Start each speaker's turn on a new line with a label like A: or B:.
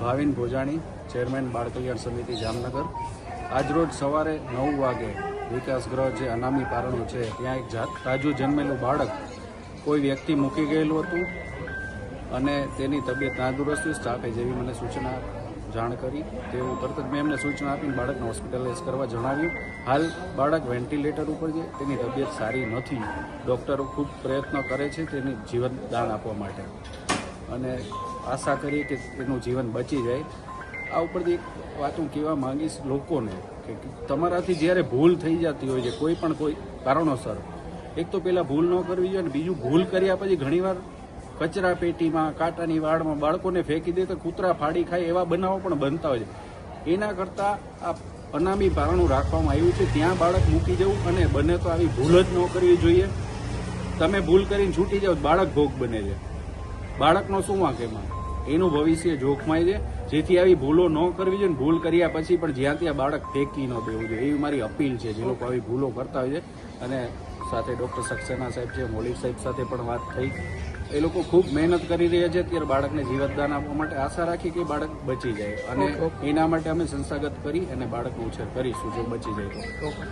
A: Bhavin Bhojani, chairman બાળ કલ્યાણ સમિતિ, જામનગર. આજરોજ સવારે નવ વાગે વિકાસ ગ્રહ જે અનામી પારણું છે, ત્યાં એક જાત તાજું જન્મેલું બાળક કોઈ વ્યક્તિ મૂકી ગયેલું હતું અને તેની તબિયત નાદુરસ્ત સ્ટાફે જેવી મને સૂચના જાણ કરી. તેવું તરત જ મેં એમને સૂચના આપીને બાળકને હોસ્પિટલાઇઝ કરવા જણાવ્યું. હાલ બાળક વેન્ટિલેટર ઉપર છે, તેની તબિયત સારી નથી. ડૉક્ટરો ખૂબ પ્રયત્ન કરે છે તેની જીવન દાન આપવા માટે. અને આશા કરીએ કે તેનું જીવન બચી જાય. આ ઉપરથી એક વાત હું કહેવા માંગીશ લોકોને કે તમારાથી જ્યારે ભૂલ થઈ જતી હોય છે, કોઈ પણ કોઈ કારણોસર, એક તો પહેલાં ભૂલ ન કરવી જોઈએ અને બીજું ભૂલ કર્યા પછી ઘણીવાર કચરા પેટીમાં, કાંટાની વાડમાં બાળકોને ફેંકી દે તો કૂતરા ફાડી ખાય એવા બનાવો પણ બનતા હોય છે. એના કરતાં આ અનામી ભારણું રાખવામાં આવ્યું છે. ત્યાં બાળક મૂકી જવું અને બને તો આવી ભૂલ જ ન કરવી જોઈએ. તમે ભૂલ કરીને છૂટી જાઓ બાળક ભોગ બને છે. બાળકનો શું વાંક એમાં? એનું ભવિષ્ય જોખમાય છે. જેથી આવી ભૂલો ન કરવી જોઈએ ભૂલ કર્યા પછી પણ જ્યાં ત્યાં બાળક ફેંકી ન દેવું જોઈએ. એવી મારી અપીલ છે. જે લોકો આવી ભૂલો કરતા હોય છે. અને સાથે ડૉક્ટર સક્સેના સાહેબ છે મોલિક સાહેબ સાથે પણ વાત થઈ. એ લોકો ખૂબ મહેનત કરી રહ્યા છે. અત્યારે બાળકને જીવતદાન આપવા માટે આશા રાખી કે બાળક બચી જાય. અને એના માટે અમે સંસ્થાગત કરી અને બાળકનો ઉછેર કરીશું જો બચી જાય તો.